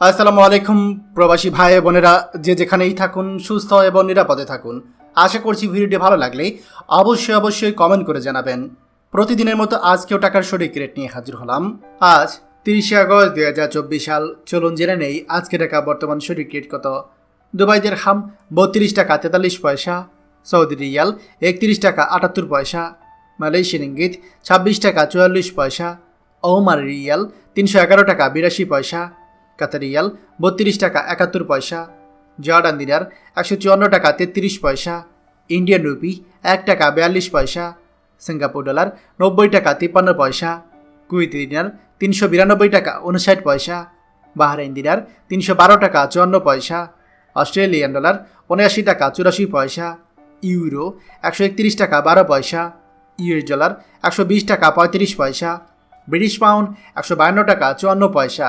আসসালামু আলাইকুম, প্রবাসী ভাই বোনেরা। যে যেখানেই থাকুন, সুস্থ এবং নিরাপদে থাকুন। আশা করছি ভিডিওটি ভালো লাগলে অবশ্যই অবশ্যই কমেন্ট করে জানাবেন। প্রতিদিনের মতো আজকেও টাকার সঠিক রেট নিয়ে হাজির হলাম। আজ তিরিশে আগস্ট দুই হাজার চব্বিশ সাল। চলুন জেনে নেই আজকে টাকা বর্তমান সঠিক রেট কত। দুবাই হাম বত্রিশ টাকা তেতাল্লিশ পয়সা, সৌদি রিয়াল একত্রিশ টাকা আটাত্তর পয়সা, মালয়েশিয়ান ইঙ্গিত ছাব্বিশ টাকা চুয়াল্লিশ পয়সা ওমার রিয়াল তিনশো এগারো টাকা বিরাশি পয়সা কাতার রিয়াল বত্রিশ টাকা একাত্তর পয়সা। জর্ডান দিনার একশো চুয়ান্ন টাকা তেত্রিশ পয়সা। ইন্ডিয়ান রুপি এক টাকা বিয়াল্লিশ পয়সা। সিঙ্গাপুর ডলার নব্বই টাকা তিপ্পান্ন পয়সা। কুইতি দিনার তিনশো বিরানব্বই টাকা উনষাট পয়সা। বাহরাইন দিনার তিনশো বারো টাকা চুয়ান্ন পয়সা। অস্ট্রেলিয়ান ডলার উনআশি টাকা চুরাশি পয়সা। ইউরো একশো একত্রিশ টাকা বারো পয়সা। ইউএস ডলার একশো বিশ টাকা পঁয়ত্রিশ পয়সা। ব্রিটিশ পাউন্ড একশো বায়ান্ন টাকা চুয়ান্ন পয়সা।